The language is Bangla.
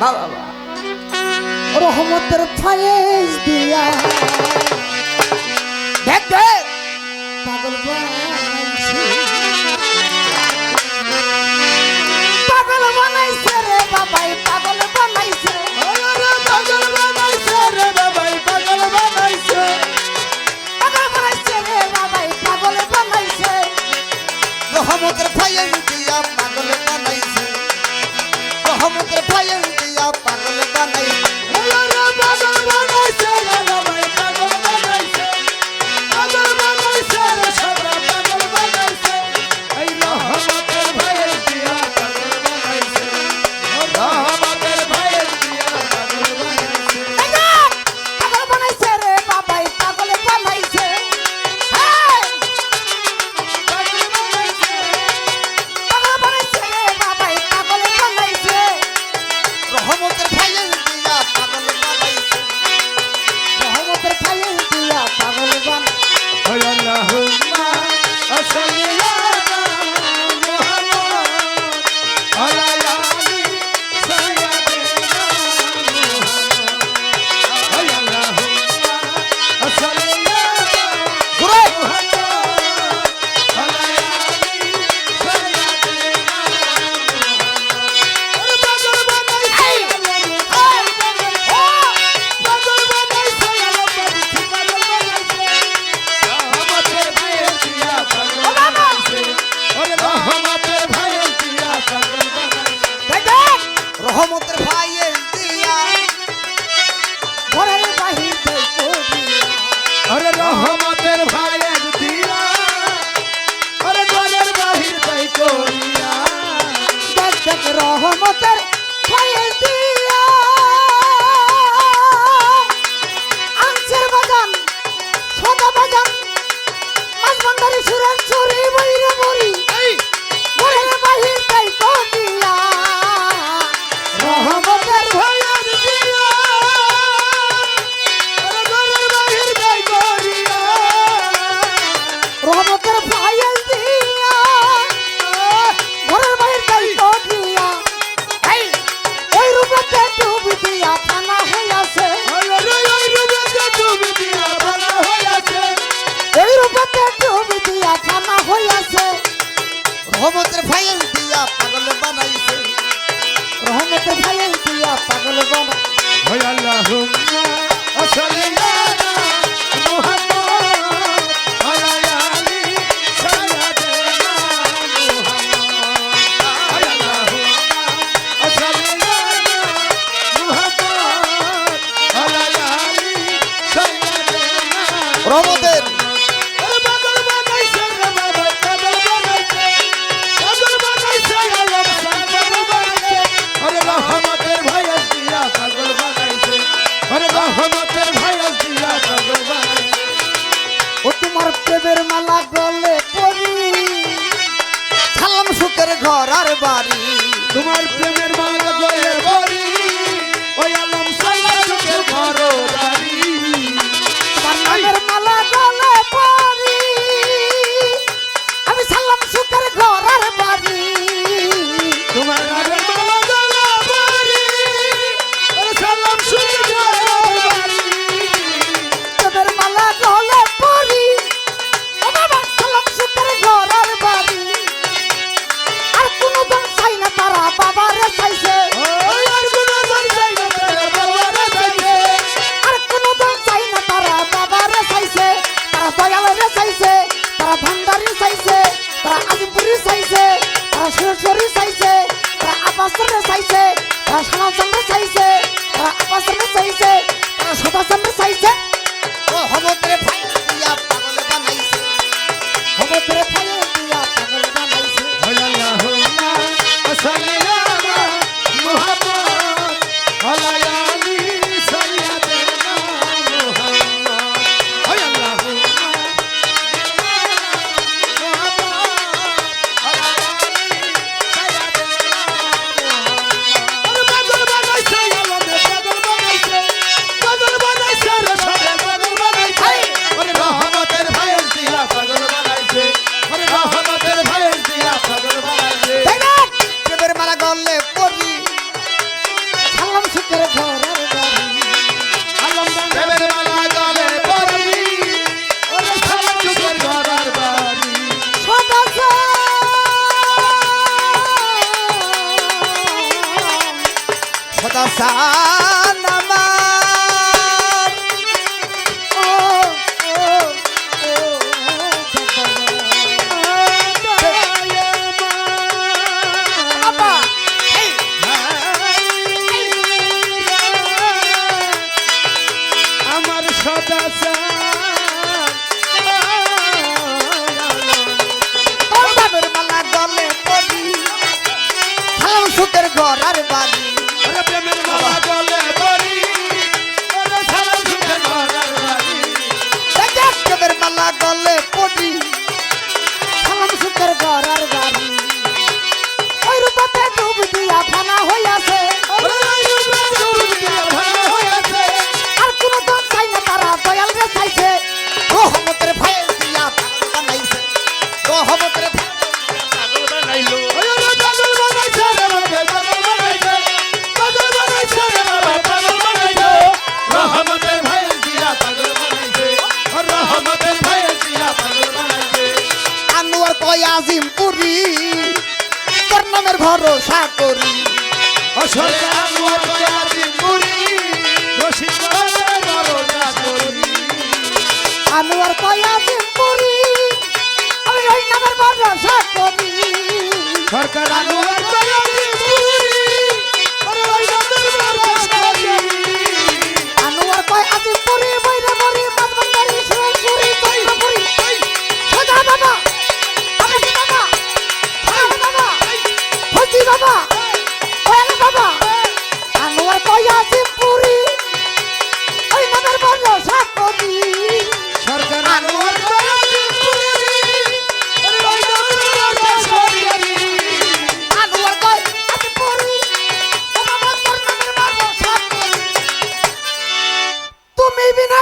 বাবা রহমতের ফায়েজ দিয়া। দেখ দেখ। পাগল বানাইছে। রে বাবা হাতে ভাইয়ের দিয়া পাগল বানা হয় আল্লাহ আসলে বাড়ি পার্সেন্ট চাইছে তারা সাতাশ চাইছে। দাসা আবার কয় আজিমপুরি তোর নামের ভরসা করি। আনোয়ার কয় আজিমপুরি আমি ওই নামের ভরসা করি। সরকার আনোয়ার দিবি না?